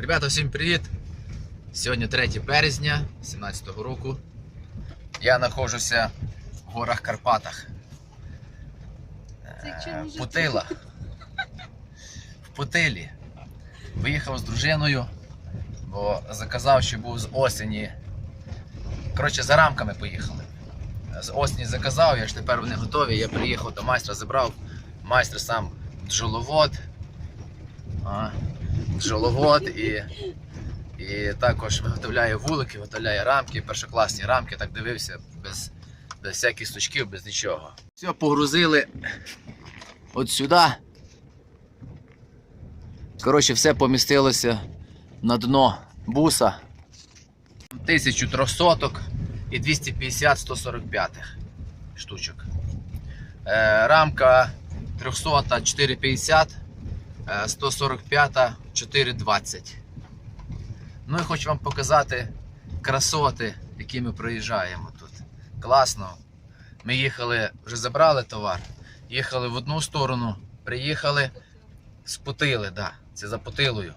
Ребята, всім привіт! Сьогодні 3 березня 2017 року. Я знаходжуся в горах Карпатах. Е, Путила. В Путилі. Виїхав з дружиною, бо заказав, що був з осені. Коротше, за рамками поїхали. З осені заказав, я ж тепер вони готові. Я приїхав до майстра, забрав. Майстер сам бджоловод. А, бджоловод і, і також виготовляє вулики, виготовляє рамки, першокласні рамки, так дивився, без, без всяких сучків, без нічого. Все, погрузили от сюди. Коротше, все помістилося на дно буса. 1300 і 250 145 штучок. Е, рамка 300 450, е, 145 420. Ну і хочу вам показати красоти, які ми проїжджаємо тут. Класно. Ми їхали, вже забрали товар, їхали в одну сторону, приїхали, спутили, да, це за Путилою.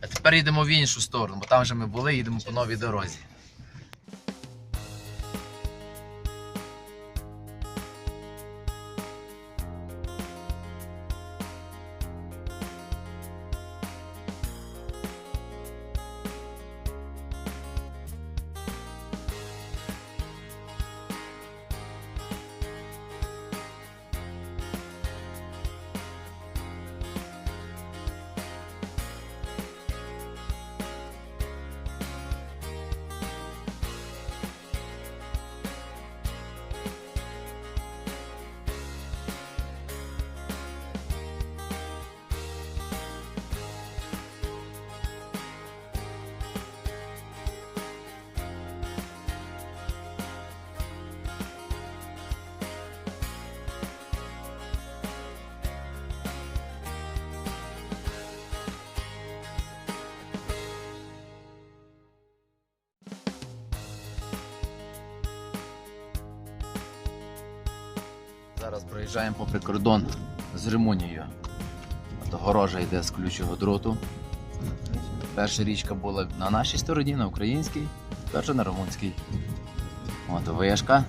А тепер їдемо в іншу сторону, бо там вже ми були, їдемо по новій дорозі. Проїжджаємо попри кордон з Румунією. От огорожа йде з ключого дроту. Перша річка була на нашій стороні, на українській, перша на румунській. От вишка.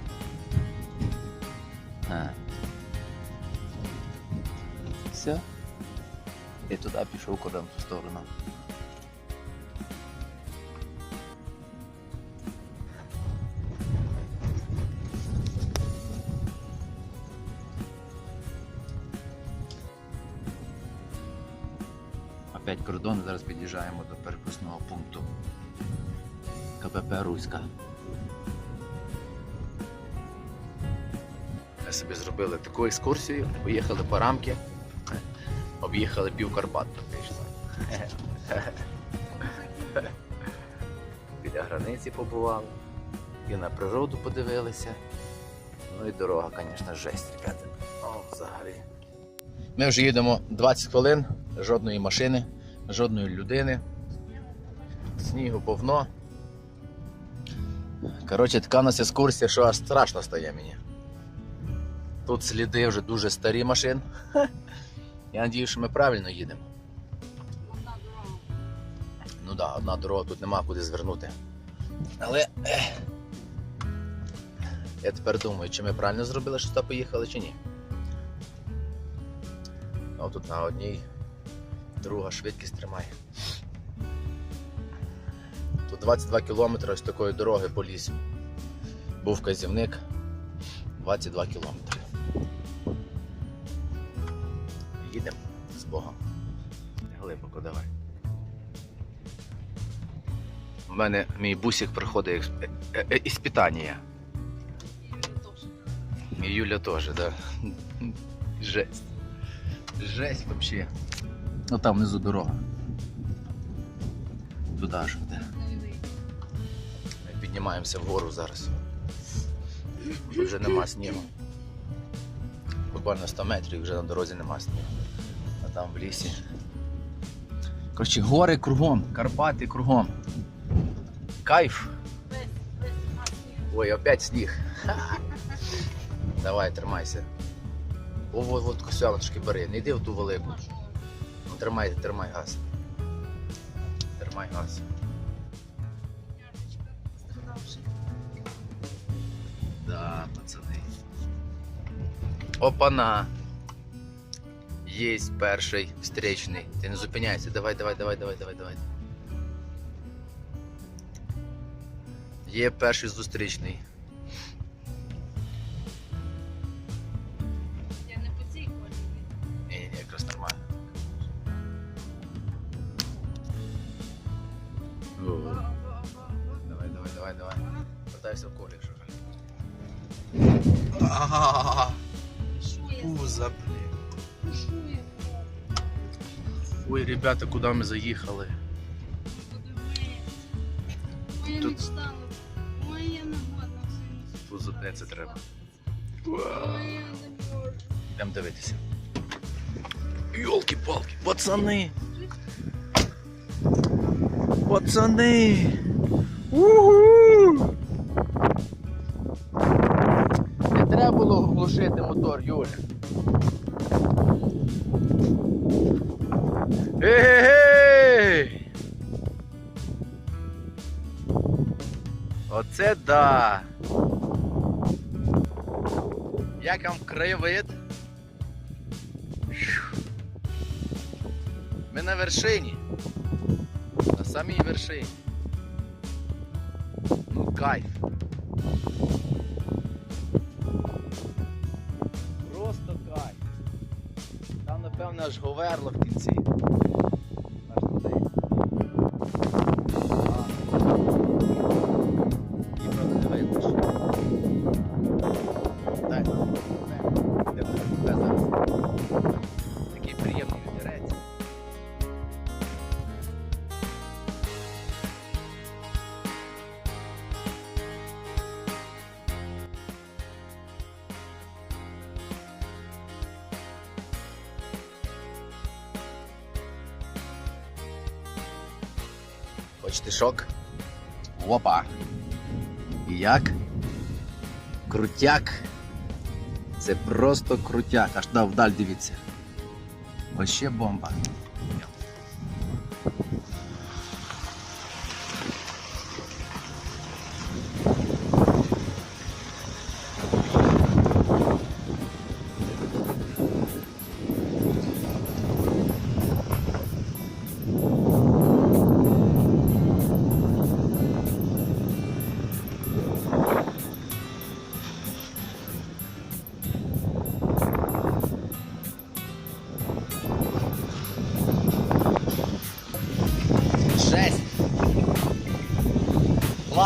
Е. Все. І туди пішов куди в ту сторону. Опять кордон, зараз під'їжджаємо до перепускного пункту. КПП Руська. Ми собі зробили таку екскурсію, поїхали по рамки, об'їхали пів Карпат практично. Біля границі побували, і на природу подивилися. Ну і дорога, звісно, жесть, ребята. О, взагалі. Ми вже їдемо 20 хвилин, жодної машини, жодної людини. Снігу повно. Коротше, така у нас екскурсія, що аж страшно стає мені. Тут сліди вже дуже старі машин. Я сподіваюся, що ми правильно їдемо. Ну так, да, одна дорога, тут нема куди звернути. Але я тепер думаю, чи ми правильно зробили, що сюди поїхали, чи ні. А тут на одній друга швидкість тримає. Тут 22 кілометри ось такої дороги по лісу. Був вказівник 22 кілометри. Їдемо з Богом. Глибоко давай. У мене мій бусик проходить експ- е- е- іспитання. І Юля теж, так. Да. Жесть. Жесть вообще. Ну там внизу дорога. Туди ж де. Піднімаємося вгору зараз. Тут вже нема снігу. Буквально 100 метрів вже на дорозі нема снігу. А там в лісі. Коротше, гори кругом, Карпати кругом. Кайф. Ой, опять сніг. Давай, тримайся. О, от косяночки бери, не йди в ту велику. Тримай, тримай газ. Тримай газ. Да, пацани. Опана. Єсть перший встречний. Ти не зупиняйся. Давай, давай, давай, давай, давай, давай. Є перший зустрічний. Вертайся в колі, що ж. Ага, Що я? пузо, блін. Ну, Що я? Ой, ребята, куди ми заїхали? Подивись. Моя Тут- мечта. Моя нагодна все. Пузо де це треба. Моя не можу. Йдемо дивитися. Йолки-палки, пацани! Пацани! Да! Як вам краєвид? Ми на вершині. На самій вершині. Ну кайф. Просто кайф. Там напевно аж говерло в кінці. Хочете? Опа! Як? Крутяк. Це просто крутяк. Аж навдаль вдаль дивіться. Ось ще бомба.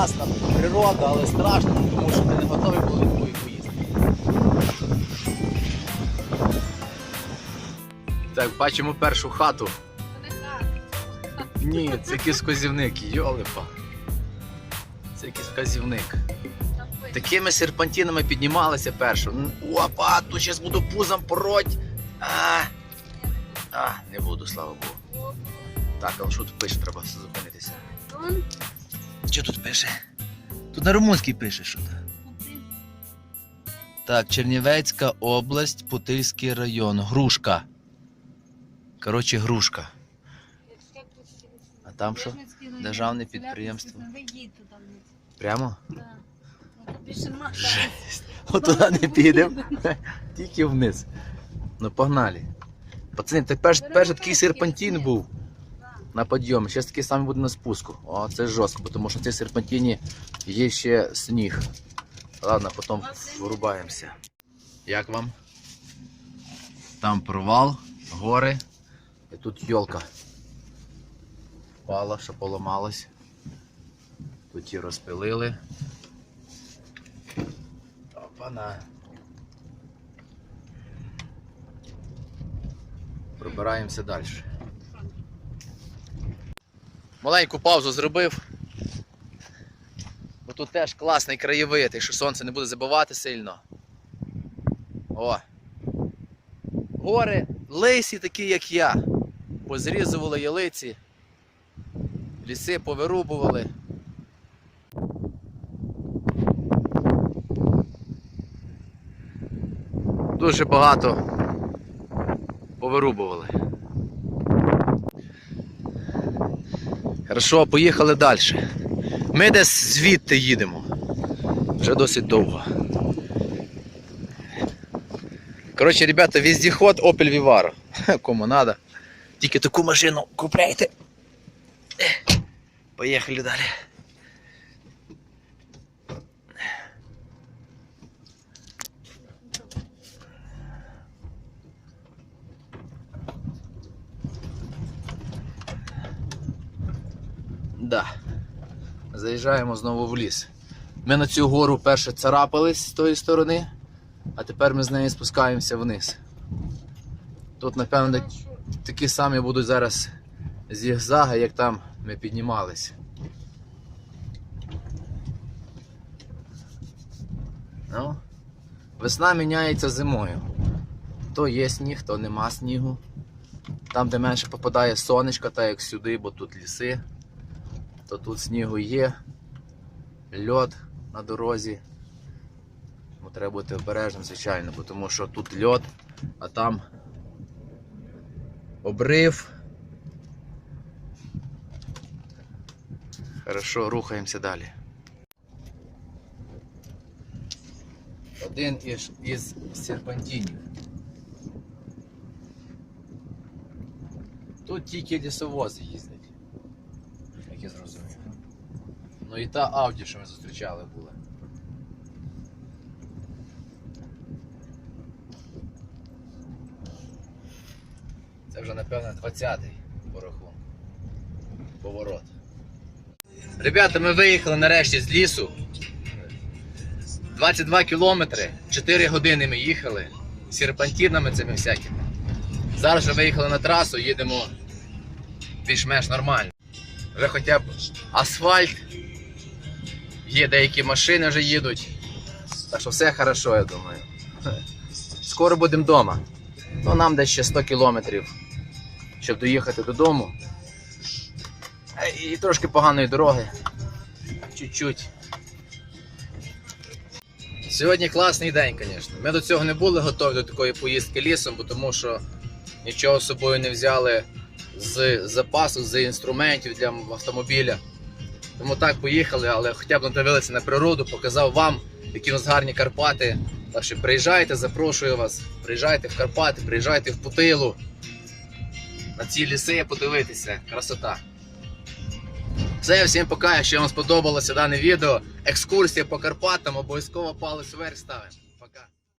Класна природа, але страшно, тому що ти не був від такої поїздки. Так, бачимо першу хату. Ні, це якийсь вказівник, йолипа. Це якийсь вказівник. Такими серпантинами піднімалися першу. Опа, тут зараз буду пузом пороть. А, а, не буду, слава Богу. Так, але що тут пише, треба зупинитися. Що тут пише? Тут на румунській пише що то. Так, Чернівецька область, Путильський район. Грушка. Коротше, грушка. А там що? Державне підприємство. Прямо? Жесть. От туди не підемо. Тільки вниз. Ну погнали. Пацани, це перший, такий серпантин був. На підйомі. Зараз такий самий буде на спуску. О, це жорстко, тому що в цій серпантині є ще сніг. Ладно, потім вирубаємося. Як вам? Там провал, гори. І тут йолка. Впала, що поламалась. Тут її розпилили. Опана. Пробираємося далі. Маленьку паузу зробив. Бо тут теж класний краєвид, якщо сонце не буде забивати сильно. О! Гори лисі такі, як я. Позрізували ялиці, ліси повирубували. Дуже багато повирубували. Хорошо, поїхали далі. Ми десь звідти їдемо. Вже досить довго. Коротше, ребята, віздіход Opel Vivaro. Кому надо. Тільки таку машину купляйте. Поїхали далі. Да. Заїжджаємо знову в ліс. Ми на цю гору перше царапались з тої сторони, а тепер ми з неї спускаємося вниз. Тут, напевно, такі самі будуть зараз зігзаги, як там ми піднімались. Ну, весна міняється зимою. То є сніг, то нема снігу. Там, де менше попадає сонечко, так як сюди, бо тут ліси, то тут снігу є, льод на дорозі. Тому треба бути обережним, звичайно, бо тому що тут льод, а там обрив. Хорошо, рухаємося далі. Один із, із серпантинів. Тут тільки лісовози їздять. Як я зрозумів. Ну і та Ауді, що ми зустрічали, була. Це вже, напевно, 20-й по. Поворот. Ребята, ми виїхали нарешті з лісу. 22 кілометри, 4 години ми їхали серпантинами цими всякими. Зараз вже виїхали на трасу, їдемо більш-менш нормально. Вже хоча б асфальт, є деякі машини вже їдуть. Так що все хорошо, я думаю. Скоро будемо вдома. Ну, нам десь ще 100 кілометрів, щоб доїхати додому. Е, І трошки поганої дороги. Чуть-чуть. Сьогодні класний день, звісно. Ми до цього не були готові до такої поїздки лісом, бо тому що нічого з собою не взяли з запасу, з інструментів для автомобіля. Тому так поїхали, але хоча б надивилися на природу, показав вам, які у нас гарні Карпати. Так що приїжджайте, запрошую вас, приїжджайте в Карпати, приїжджайте в Путилу. На ці ліси подивитися, красота. Все, всім пока, якщо вам сподобалося дане відео. Екскурсія по Карпатам, обов'язково палець вверх ставимо.